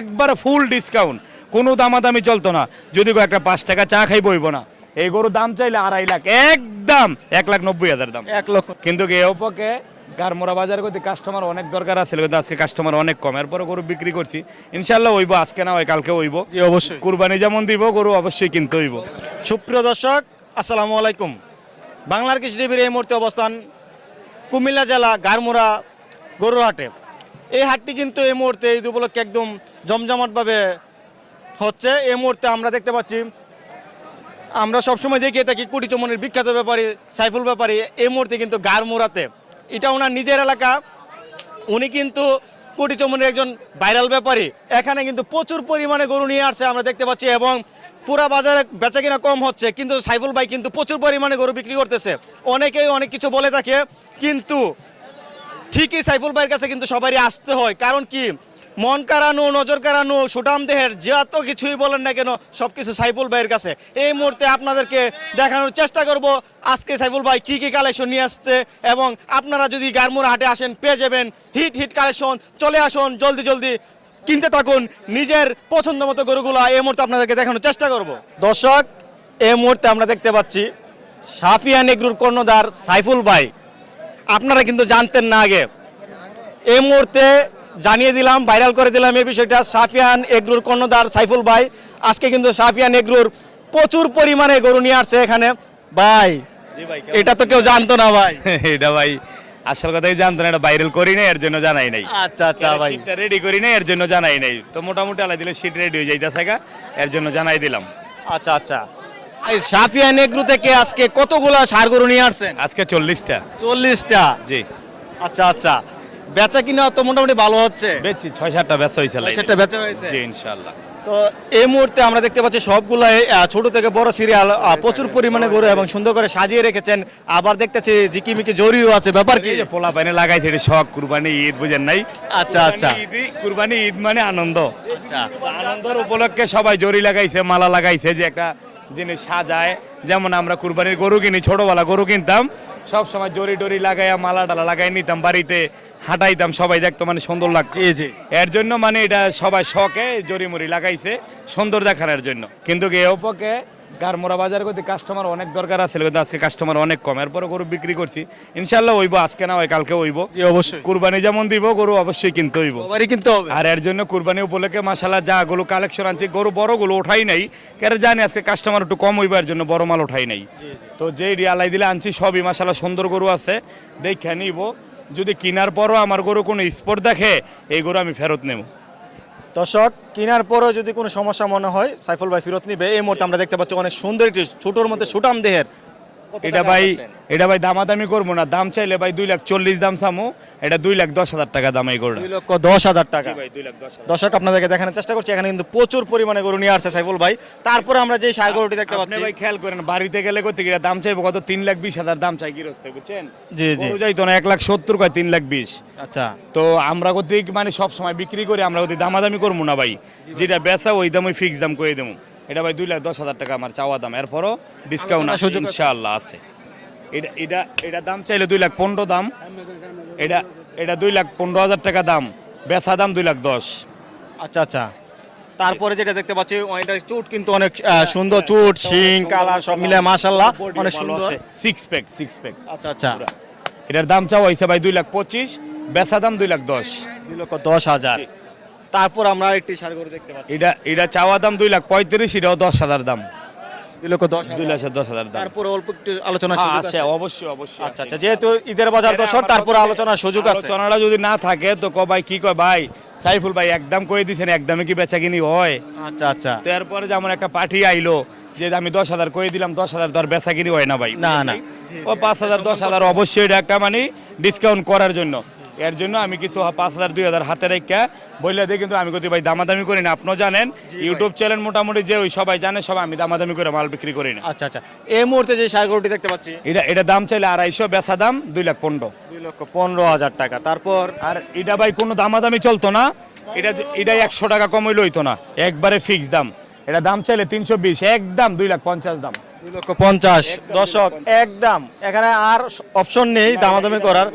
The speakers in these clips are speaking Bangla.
একবারে ফুল ডিসকাউন্ট কোনো দামাদামি চলতো না। যদি একটা পাঁচ টাকা চা খাই বইব না। এই গরুর দাম চাইলে আড়াই লাখ। একদম! এক লাখ নব্বই হাজার দাম। এক লক্ষ। কিন্তু এ অপকে গারমোড়া বাজার করতে কাস্টমার অনেক দরকার আছে। কিন্তু আজকে কাস্টমার অনেক কম। এরপরে গরু বিক্রি করছি। ইনশাল্লাহ হইব আজকে না হয় কালকে হইব। অবশ্যই। কুরবানি যেমন দিব গরু অবশ্যই কিনতে হইব। সুপ্রিয় দর্শক আসসালামু আলাইকুম। বাংলার কৃষি টিভির এই মুহূর্তে অবস্থান কুমিল্লা জেলা গারমুরা গরুহাটে এই হাটটি কিন্তু এই মুহূর্তে এই উপলক্ষে একদম জমজমাটভাবে হচ্ছে। এই মুহূর্তে আমরা দেখতে পাচ্ছি, আমরা সবসময় দেখিয়ে থাকি কুটি চমনের বিখ্যাত ব্যাপারী, সাইফুল ব্যাপারী, এই মুহূর্তে কিন্তু গারমুরাতে এটা ওনার নিজের এলাকা, উনি কিন্তু কোটি চমনের একজন ভাইরাল ব্যাপারী। এখানে কিন্তু প্রচুর পরিমাণে গরু নিয়ে আসছে, আমরা দেখতে পাচ্ছি, এবং পুরা বাজারে বেচা কিনা কম হচ্ছে, কিন্তু সাইফুল ভাই কিন্তু প্রচুর পরিমাণে গরু বিক্রি করতেছে। অনেকেই অনেক কিছু বলে থাকে, কিন্তু ঠিকই সাইফুল ভাইয়ের কাছে কিন্তু সবারই আসতে হয়। কারণ কি? মন কারানো নজর কারানো সুটাম দেহের যত কিছুই বলেন না কেন সব কিছু সাইফুল ভাইয়ের কাছে। এই মুহূর্তে আপনাদেরকে দেখানোর চেষ্টা করব, আজকে সাইফুল ভাই কি কি কালেকশন নিয়ে আসছে এবং আপনারা যদি গারমুর হাটে আসেন, পেয়ে যাবেন হিট হিট কালেকশন চলে আসুন, জলদি জলদি কিনতে থাকুন, নিজের পছন্দ মতো গরুগুলো এই মুহূর্তে আপনাদেরকে দেখানোর চেষ্টা করব। দর্শক, এই মুহূর্তে আমরা দেখতে পাচ্ছি সাফিয়া নেগরুর কর্ণধার সাইফুল ভাই। আপনারা কিন্তু জানতেন না আগে। এই মুহূর্তে জানিয়ে দিলাম ভাইরাল করে দিলাম এই বিষয়টা। সাফিয়ান এগরুর কর্ণধার সাইফুল ভাই। আজকে কিন্তু সাফিয়ান এগরুর প্রচুর পরিমাণে গরু নিয়ে আসছে এখানে। ভাই এটা তো কেউ জানতো না ভাই। এটা ভাই আসল কথাই জানতো না এটা ভাইরাল করি নাই এর জন্য জানাই নাই। আচ্ছা আচ্ছা ভাই। রেডি করি নাই এর জন্য জানাই নাই। তো মোটামুটি আলাই দিলে সিট রেডি হয়ে যাইতেছে এর জন্য জানাই দিলাম। আচ্ছা আচ্ছা। এই সাফিয়ান এগরু থেকে আজকে কতগুলা সার গরু নিয়ে আসছেন? আজকে চল্লিশটা। চল্লিশটা? জি। আচ্ছা আচ্ছা। বেচা কিনা তো মোটামুটি ভালো হচ্ছে? বেচছি ছয় সাতটা ব্যস্ত হয়েছে বেচা হয়েছে? জি ইনশাল্লাহ তো এই মুহূর্তে আমরা দেখতে পাচ্ছি সবগুলাই ছোট থেকে বড় সিরিয়াল প্রচুর পরিমাণে গরু এবং সুন্দর করে সাজিয়ে রেখেছেন। আবার দেখতেছি জিকিমিকি জরিও আছে ব্যাপার কি? পোলা পাইনে লাগাইছে এটা শখ কুরবানি ঈদ বুঝেন নাই? আচ্ছা আচ্ছা। কুরবানি কুরবানি ঈদ মানে আনন্দ। আচ্ছা। আনন্দের উপলক্ষে সবাই জরি লাগাইছে মালা লাগাইছে যে একটা জিনিস সাজায় যেমন আমরা কুরবানির গরু কিনি ছোটোবেলা গরু কিনতাম সব সময় জরি ডরি লাগাইয়া মালা টালা লাগাই নিতাম বাড়িতে হাঁটাইতাম সবাই দেখতো মানে সুন্দর লাগছে এই যে এর জন্য মানে এটা সবাই শখে জরি মরি লাগাইছে সুন্দর দেখানোর জন্য। কিন্তু এ উপকে গারমোড়া বাজার করতে কাস্টমার অনেক দরকার আছে কিন্তু আজকে কাস্টমার অনেক কম। এরপরে গরু বিক্রি করছি। ইনশাল্লাহ হইব আজকে না হয় কালকে হইব অবশ্যই। কুরবানি যেমন দিব গরু অবশ্যই কিনতে হইব। সবারই কিন্তু হবে। আর এর জন্য কুরবানি উপলক্ষে মাসালা যা গুলো কালেকশন আনছি গরু বড়গুলো ওঠাই নাই। কেন জানি আজকে কাস্টমার একটু কম হইবার জন্য বড় মাল ওঠাই নাই। তো যেই রিয়ালাই দিলে আনছি সবই মাসালা সুন্দর গরু আছে। দেখে নিব। যদি কিনার পরও আমার গরু কোনো স্পট দেখে এই গরু আমি ফেরত নেব। দর্শক, কেনার পরও যদি কোনো সমস্যা মনে হয়, সাইফুল ভাই ফেরত নিবে। এই মুহূর্তে আমরা দেখতে পাচ্ছি অনেক সুন্দর একটি ছোটোর মধ্যে সুটাম দেহের এটা ভাই এটা ভাই দামাদামি করব না। দাম চাইলে ভাই দুই লাখ চল্লিশ দাম সামু এটা দুই লাখ দশ হাজার টাকা দাম এই গরুটা। দুই লক্ষ দশ হাজার টাকা। ভাই দুই লাখ দশ হাজার। দর্শক আপনাদেরকে দেখানোর চেষ্টা করছি এখানে কিন্তু প্রচুর পরিমাণে গরু নিয়ে আসছে সাইফুল ভাই। তারপরে আমরা যে সার গরুটি দেখতে পাচ্ছি। ভাই খেয়াল করেন বাড়িতে গেলে করতে গিয়ে দাম চাইব কত? তিন লাখ বিশ হাজার দাম চাই গিরস্তে বুঝছেন? জি জি। গরু যাইতো না এক লাখ সত্তর কয় তিন লাখ বিশ। আচ্ছা। তো আমরা কর্তৃক মানে সব সময় বিক্রি করি আমরা কর্তৃক দামাদামি করব না ভাই? যেটা বেচা ওই দাম ওই ফিক্স দাম করে দেবো। এটা ভাই দুই লাখ দশ হাজার টাকা আমার চাওয়া দাম। এরপরও ডিসকাউন্ট সুযোগ। ইনশাআল্লাহ আছে। এটা এটা এটা দাম চাইলে দুই লাখ পনেরো দাম। এটা এটা দুই লাখ পনেরো হাজার টাকা দাম। বেচা দাম দুই লাখ দশ। আচ্ছা আচ্ছা। তারপরে যেটা দেখতে পাচ্ছি চুট কিন্তু অনেক সুন্দর চুট শিং কালার সব মিলে মাশাল্লাহ অনেক সুন্দর। সিক্স প্যাক সিক্স প্যাক আচ্ছা আচ্ছা। এটার দাম চাওয়া হয়েছে ভাই দুই লাখ পঁচিশ বেচা দাম দুই লাখ দশ। দুই লক্ষ দশ হাজার। তারপর আমরা একটি সার গরু দেখতে পাচ্ছি। এটা এটা চাওয়া দাম দুই লাখ পঁয়ত্রিশ এটাও দশ হাজার দাম। দুই লক্ষ দশ দুই লাখ দশ হাজার দাম। তারপরে অল্প একটু আলোচনা হ্যাঁ, আছে অবশ্যই অবশ্যই আচ্ছা আচ্ছা যেহেতু ঈদের বাজার দর্শক তারপরে আলোচনার সুযোগ আছে। আলোচনাটা যদি না থাকে তো ক ভাই কি কয় ভাই? সাইফুল ভাই একদম কয়ে দিছেন একদমে কি বেচা কিনি হয়? আচ্ছা আচ্ছা। তো এরপরে যেমন একটা পার্টি আইলো যে আমি দশ হাজার কয়ে দিলাম দশ হাজার বেচা কিনি হয় না ভাই। না, না। ও পাঁচ হাজার দশ হাজার অবশ্যই এটা একটা মানে ডিসকাউন্ট করার জন্য। এর জন্য আমি কিছু পাঁচ হাজার দুই হাজার হাতে রেখা বললে দিয়ে কিন্তু আমি কত ভাই দামাদামি করি না। আপনিও জানেন ইউটিউব চ্যানেল মোটামুটি যে ওই সবাই জানে সবাই আমি দামাদামি করে মাল বিক্রি করি না। আচ্ছা আচ্ছা। এই মুহূর্তে যে সার গরুটি দেখতে পাচ্ছি এটা এটা দাম চাইলে আড়াইশো বেচা দাম দুই লাখ পনেরো। দুই লক্ষ পনেরো হাজার টাকা। তারপর? আর এটা ভাই কোনো দামাদামি চলতো না। এটা এটা একশো টাকা কম হইলে হইতো না। একবারে ফিক্স দাম। এটা দাম চাইলে তিনশো বিশ একদম দুই লাখ পঞ্চাশ দাম। দুই লক্ষ পঞ্চাশ। দর্শক একদম এখানে আর অপশন নেই দামাদামি করার।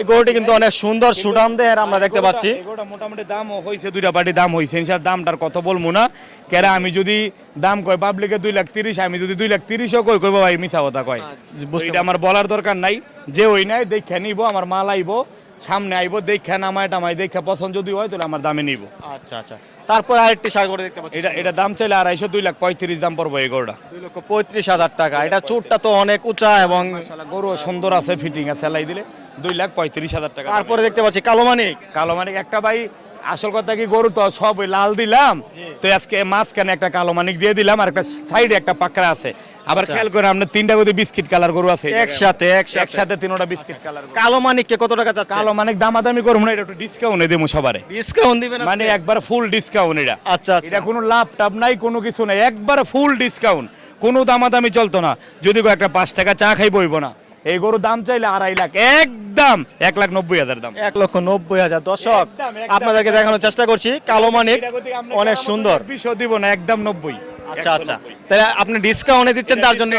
এই গরুটি কিন্তু অনেক সুন্দর সুঠাম দেহের আমরা দেখতে পাচ্ছি। এগুলোটা মোটামুটি দাম হয়েছে দুইটা পার্টি দাম হয়েছে। ইনশাল দামটার কত বলব না। কেরা আমি যদি দাম কয় পাবলিকে দুই লাখ তিরিশ আমি যদি দুই লাখ তিরিশও কই কইবো ভাই মিছা কথা কয়। বুঝতে এটা আমার বলার দরকার নাই। যে ওই নাই দেখে নিব আমার মাল আইবো সামনে আইবো দেখে নামায় টামায় দেখে পছন্দ যদি হয় তাহলে আমার দামে নিব। আচ্ছা আচ্ছা। তারপর আরেকটি সার গরু দেখতে পাচ্ছি। এটা এটা দাম চাইলে আড়াইশো দুই লাখ পঁয়ত্রিশ দাম পড়ব এই গরুটা। দুই লক্ষ পঁয়ত্রিশ হাজার টাকা। এটা চুটটা তো অনেক উঁচা এবং গরু সুন্দর আছে ফিটিং আছে সেলাই দিলে। দুই লাখ পঁয়ত্রিশ হাজার টাকা তারপরে দেখতে পাচ্ছি কালো মানিক। কালো মানিক একটা ভাই আসল কথা কি গরু তো সব ওই লাল দিলাম। তো আজকে মাঝখানে একটা কালো মানিক দিয়ে দিলাম আর একটা সাইডে একটা পাকড়া আছে। আবার খেয়াল করে আপনার তিনটা করে বিস্কিট কালার গরু আছে। একসাথে একসাথে। তিনটা বিস্কিট কালার কালো মানিককে কত টাকা চাচ্ছে কালো মানিক দামাদামি করব না এটা একটু ডিসকাউন্টে দেবো সবারে। ডিসকাউন্ট দিবেন মানে একবার ফুল ডিসকাউন্ট এটা। আচ্ছা আচ্ছা। এটা কোনো লাভ টাভ নাই কোনো কিছু নাই। একবার ফুল ডিসকাউন্ট কোনো দামাদামি চলতো না। যদি একটা পাঁচ টাকা চা খাই বইব না। এই গরুর দাম চাইলে আড়াই লাখ একদম এক লাখ নব্বই হাজার দাম। এক লক্ষ নব্বই হাজার। দর্শক একদম। আপনাদেরকে দেখানোর চেষ্টা করছি কালো মানিক অনেক সুন্দর। বিষয় দিব না একদম নব্বই। আচ্ছা আচ্ছা। তাহলে আপনি ডিসকাউন্টে দিচ্ছেন তার জন্য।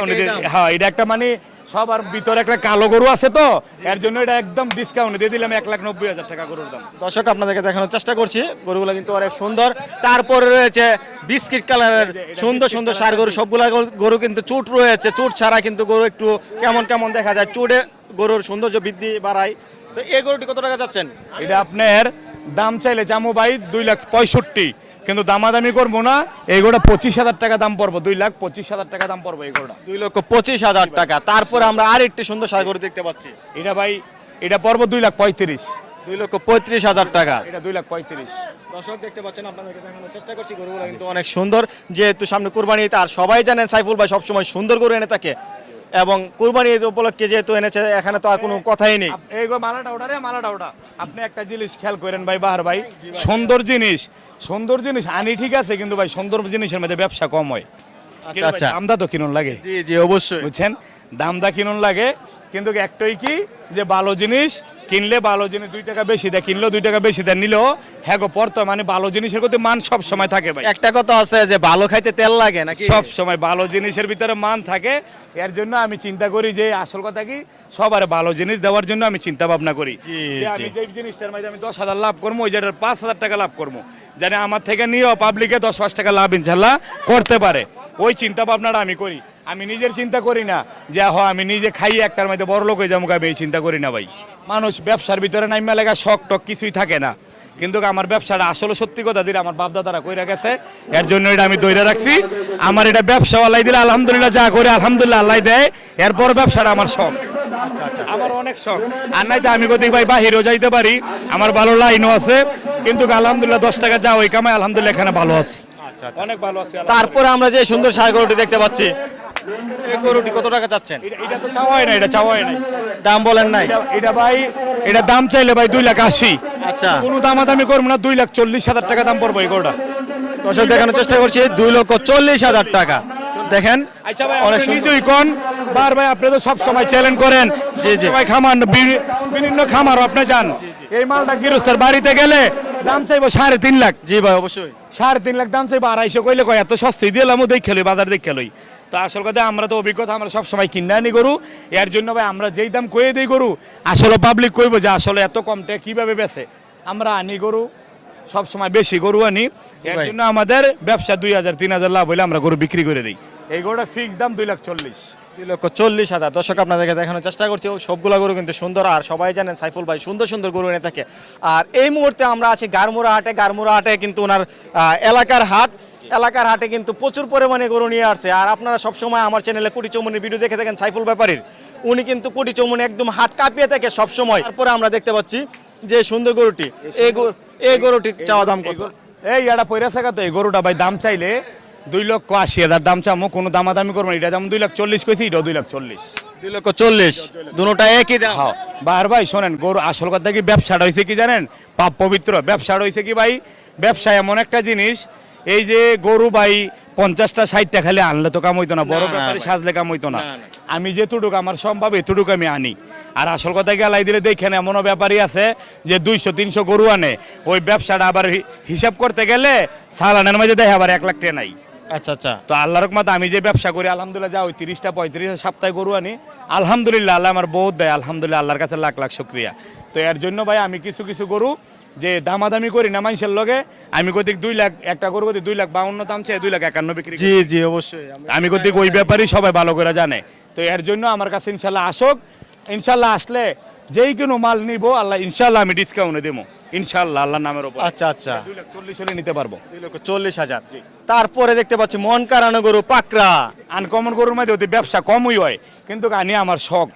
হ্যাঁ এটা একটা মানে সবার ভিতরে একটা কালো গরু আছে তো এর জন্য এটা একদম ডিসকাউন্ট দিয়ে দিলাম এক লাখ নব্বই হাজার টাকা গরুর দাম। দর্শক আপনাদেরকে দেখানোর চেষ্টা করছি গরুগুলো কিন্তু অনেক সুন্দর। তারপরে রয়েছে বিস্কিট কালারের সুন্দর সুন্দর সার গরু। সবগুলা গরু- গরু কিন্তু চুট রয়েছে। চুট ছাড়া কিন্তু গরু একটু কেমন কেমন দেখা যায়। চুটে গরুর সৌন্দর্য বৃদ্ধি বাড়ায়। তো এই গরুটি কত টাকা চাচ্ছেন? এটা আপনার দাম চাইলে জামু ভাই দুই লাখ পঁয়ষট্টি। কিন্তু দামাদামি করব না এই এগুলো পঁচিশ হাজার টাকা দাম পড়ব দুই লাখ পঁচিশ হাজার টাকা দাম পড়ব এগুলোটা দুই লক্ষ পঁচিশ হাজার টাকা। তারপরে আমরা আরেকটি সুন্দর সার গরু দেখতে পাচ্ছি। এটা ভাই এটা পড়ব দুই লাখ পঁয়ত্রিশ। দুই লক্ষ পঁয়ত্রিশ হাজার টাকা। এটা দুই লাখ পঁয়ত্রিশ। দর্শক দেখতে পাচ্ছেন আপনাদেরকে দেখানোর চেষ্টা করছি গরুগুলো কিন্তু অনেক সুন্দর। যেহেতু সামনে কুরবানি আর সবাই জানেন সাইফুল ভাই সবসময় সুন্দর গরু এনে থাকে। এবং কুরবানি ঈদ উপলক্ষে যেহেতু এনেছে এখানে তো আর কোনো কথাই নেই। এই গো মালাটা ওটা রে মালাটা ওটা। আপনি একটা জিনিস খেয়াল করেন ভাই বাহার ভাই সুন্দর জিনিস সুন্দর জিনিস। আনি ঠিক আছে কিন্তু ভাই সুন্দর জিনিসের মধ্যে ব্যবসা কম হয়। আচ্ছা আচ্ছা। আমদা তো কিনুন লাগে। জি জি অবশ্যই। বুঝছেন? দামদা কিনুন লাগে। কিন্তু একটাই কি? যে ভালো জিনিস কিনলে ভালো জিনিস দুই টাকা বেশি দেয় কিনলেও দুই টাকা বেশি দেয় নিলেও হ্যাঁ গো পড়তো মানে ভালো জিনিসের প্রতি মান সব সময় থাকে ভাই। একটা কথা আছে যে ভালো খাইতে তেল লাগে নাকি? সব সময় ভালো জিনিসের ভিতরে মান থাকে। এর জন্য আমি চিন্তা করি যে আসল কথা কি সবার ভালো জিনিস দেওয়ার জন্য আমি চিন্তা ভাবনা করি। যে আমি যে জিনিসটার মধ্যে আমি দশ হাজার লাভ করব ওই জায়গায় পাঁচ হাজার টাকা লাভ করব। জানি আমার থেকে নিয়েও পাবলিকে দশ পাঁচ টাকা লাভ ইনশাল্লাহ করতে পারে। ওই চিন্তা ভাবনাটা আমি করি। আমি নিজের চিন্তা করি না যে হ আমি নিজে খাইয়ে একটার মধ্যে বড় লোক হয়ে যাব আমি এই চিন্তা করি না ভাই। মানুষ ব্যবসার ভিতরে নাইমা লেগা শখ টক কিছুই থাকে না। কিন্তু আমার ব্যবসাটা আসলে সত্যি কথা দিলে আমার বাপ দাদারা কইরা গেছে এর জন্য এটা আমি দৈরা রাখছি। আমার এটা ব্যবসা আল্লাহ দিলে আলহামদুলিল্লাহ যা করে আলহামদুলিল্লাহ আল্লাহ দেয় এরপর ব্যবসাটা আমার শখ। আমার অনেক শখ। আর নাই তো আমি কোথায় ভাই বাহিরেও যাইতে পারি আমার ভালো লাইনও আছে। কিন্তু আলহামদুলিল্লাহ দশ টাকা যা ওই কামাই আলহামদুলিল্লাহ এখানে ভালো আছি। অনেক ভালো আছি তারপরে আমরা যে সুন্দর সার গরুটি দেখতে পাচ্ছি এই গরুটি কত টাকা চাচ্ছেন? এটা- এটা তো চাওয়াই না এটা চাওয়াই নাই। দাম বলেন নাই। এটা- এটা ভাই এটা দাম চাইলে ভাই দুই লাখ আশি। আচ্ছা। কোনো দামাদামি করব না দুই লাখ চল্লিশ হাজার টাকা দাম পড়ব এই গরুটা দর্শক দেখানোর চেষ্টা করছি দুই লক্ষ চল্লিশ হাজার টাকা। দেখেন আচ্ছা অনেক আপনি নিজেই কোন? বার ভাই আপনি তো সব সময় চ্যালেঞ্জ করেন। জি, জি। ভাই খামার বিভিন্ন খামার আপনি যান। এই মালটা গৃহস্থের বাড়িতে গেলে দাম চাইব সাড়ে তিন লাখ। জি ভাই অবশ্যই। সাড়ে তিন লাখ দাম চাইব আড়াইশো কইলে কয় এত সস্তায় দিলাম দেখে লই বাজার দেখে লই। তো আসল কথা আমরা তো অভিজ্ঞতা আমরা সব সময় কিনে আনি গরু। এর জন্য ভাই আমরা যেই দাম কয়ে দিই গরু আসলে পাবলিক কইব যে আসলে এত কমটে কীভাবে বেচে। আমরা আনি গরু সব সময় বেশি গরু আনি। এর জন্য আমাদের ব্যবসা দুই হাজার তিন হাজার লাভ হইলে আমরা গরু বিক্রি করে দিই। এই গরুটা ফিক্স দাম দুই লাখ চল্লিশ। দুই লক্ষ চল্লিশ হাজার। দর্শক আপনাদেরকে দেখানোর চেষ্টা করছি ও সবগুলা গরু কিন্তু সুন্দর। আর সবাই জানেন সাইফুল ভাই সুন্দর সুন্দর গরু এনে থাকে। আর এই মুহূর্তে আমরা আছি গারমুরা হাটে গারমুরা হাটে কিন্তু ওনার এলাকার হাট। এলাকার হাটে কিন্তু প্রচুর পরিমাণে গরু নিয়ে আসছে। আর আপনারা সবসময় আমার চ্যানেলে কুটি চৌমনির ভিডিও দেখে থাকেন সাইফুল ব্যাপারীর। উনি কিন্তু কুটি চৌমনি একদম হাট কাঁপিয়ে থাকে সবসময়। তারপরে আমরা দেখতে পাচ্ছি যে সুন্দর গরুটি এই এই গরুটির চাওয়া দাম কত? এই এটা পয়রা থাকা তো এই গরুটা ভাই দাম চাইলে দুই লক্ষ আশি হাজার দাম চামো কোনো দামাদামি করব এটা যেমন দুই লাখ চল্লিশ কইছি এটাও দুই লাখ চল্লিশ। দুই লক্ষ চল্লিশ দুটা একই দাম। হ্যাঁ। বার ভাই শোনেন গরু আসল কথা কি ব্যবসাটা হয়েছে কি জানেন? পাপ পবিত্র। ব্যবসাটা হয়েছে কি ভাই? ব্যবসা এমন একটা জিনিস এই যে গরু ভাই পঞ্চাশটা ষাটটা খালি আনলে তো কাম হইতো না বড় ব্যাপারে সাজলে কাম হইতো না। আমি যেটুকু আমার সম্ভব এতটুকু আমি আনি। আর আসল কথা গেলাই দিলে দেখেন এমনও ব্যাপারই আছে যে দুইশো তিনশো গরু আনে। ওই ব্যবসাটা আবার হিসাব করতে গেলে সালানের মাঝে দেখে আবার এক লাখ টাকা নাই। আচ্ছা আচ্ছা। তো আল্লাহর রহমত আমি যে ব্যবসা করি আলহামদুলিল্লাহ যা ওই তিরিশটা পঁয়ত্রিশ সপ্তাহে গরু আনি। আলহামদুলিল্লাহ আল্লাহ আমার বহুত দেয়। আলহামদুলিল্লাহ আল্লাহর কাছে লাখ লাখ শুক্রিয়া। তো এর জন্য ভাই আমি কিছু কিছু গরু যে দামাদামি করি না মানুষের লগে আমি কদিক দুই লাখ একটা গরু কদিক দুই লাখ বাউন্ন দাম চেয়ে দুই লাখ একান্ন বিক্রি জি জি অবশ্যই। আমি কদিক ওই ব্যাপারই সবাই ভালো করে জানে। তো এর জন্য আমার কাছে ইনশাল্লাহ আসুক। ইনশাল্লাহ আসলে যেই কোনো মাল নিব আল্লাহ ইনশাল্লাহ আমি ডিসকাউন্টে দেবো। ইনশাল্লাহ আল্লাহ নামের ওপর আচ্ছা আচ্ছা। দুই লাখ চল্লিশ হলে নিতে পারব। দুই লক্ষ চল্লিশ হাজার। তারপরে দেখতে পাচ্ছি মন কারানো গরু পাকড়া। আনকমন গরুর মধ্যে ওদের ব্যবসা কমই হয়। কিন্তু আনি আমার শখ।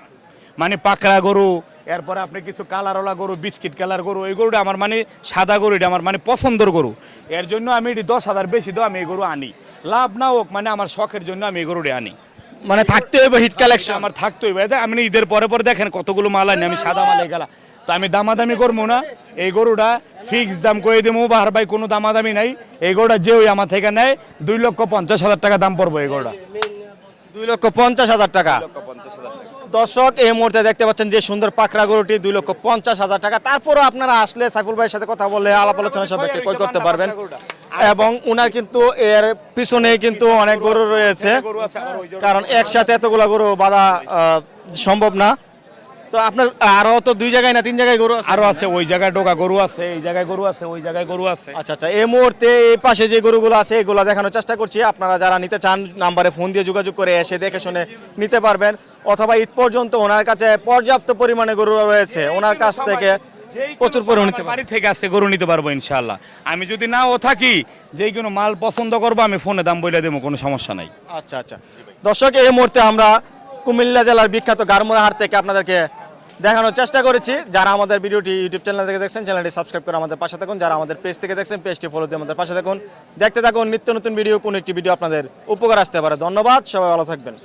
মানে পাকড়া গরু এরপরে আপনি কিছু কালারওয়ালা গরু বিস্কিট কালার গরু এই গরুটা আমার মানে সাদা গরু এটা আমার মানে পছন্দের গরু। এর জন্য আমি এটি দশ হাজার বেশি দাও আমি এই গরু আনি। লাভ না হোক মানে আমার শখের জন্য আমি এই গরুটা আনি। মানে থাকতে হবে হিট কালেকশন আমার থাকতে ভাই আমি ঈদের পরে পরে দেখেন কতগুলো মাল আনি আমি সাদা মাল গেলা। তো আমি দামাদামি করব না। এই গরুটা ফিক্স দাম করে দেবো। বা আর ভাই কোনো দামাদামি নাই। এই গরুটা যে ওই আমার থেকে নেয় দুই লক্ষ পঞ্চাশ হাজার টাকা দাম পড়ব এই গরুটা। দুই লক্ষ পঞ্চাশ হাজার টাকা? দর্শক, এই মুহূর্তে দেখতে পাচ্ছেন যে সুন্দর পাকড়া গরুটি দুই লক্ষ পঞ্চাশ হাজার টাকা। তারপরও আপনারা আসলে সাইফুল ভাইয়ের সাথে কথা বলে আলাপ আলোচনা সব ক্রয় করতে পারবেন। এবং উনার কিন্তু এর পিছনে কিন্তু অনেক গরু রয়েছে। কারণ একসাথে এতগুলো গরু বাধা সম্ভব না। তো আপনার আরও তো দুই জায়গায় না তিন জায়গায় গরু আছে? আরও আছে ওই জায়গায় ডোকা গরু আছে এই জায়গায় গরু আছে ওই জায়গায় গরু আছে। আচ্ছা আচ্ছা এই মুহূর্তে এই পাশে যে গরুগুলো আছে এগুলো দেখানোর চেষ্টা করছি। আপনারা যারা নিতে চান নাম্বারে ফোন দিয়ে যোগাযোগ করে এসে দেখে শুনে নিতে পারবেন। অথবা ঈদ পর্যন্ত ওনার কাছে পর্যাপ্ত পরিমাণে গরু রয়েছে ওনার কাছ থেকে প্রচুর পরিমাণে বাড়ি থেকে আসছে গরু নিতে পারব ইনশাল্লাহ আমি যদি নাও থাকি যে কোনো মাল পছন্দ করব আমি ফোনে দাম বলে দেবো কোনো সমস্যা নাই। আচ্ছা আচ্ছা। দর্শক এই মুহূর্তে আমরা কুমিল্লা জেলার বিখ্যাত গারমুরা হাট থেকে আপনাদেরকে দেখানোর চেষ্টা করেছি। যারা আমাদের ভিডিওটি ইউটিউব চ্যানেল থেকে দেখছেন চ্যানেলটি সাবস্ক্রাইব করে আমাদের পাশে থাকুন। যারা আমাদের পেজ থেকে দেখছেন পেজটি ফলো দিয়ে আমাদের পাশে থাকুন। দেখতে থাকুন, নিত্য নতুন ভিডিও কোন একটি ভিডিও আপনাদের উপকার আসতে পারে। ধন্যবাদ, সবাই ভালো থাকবেন।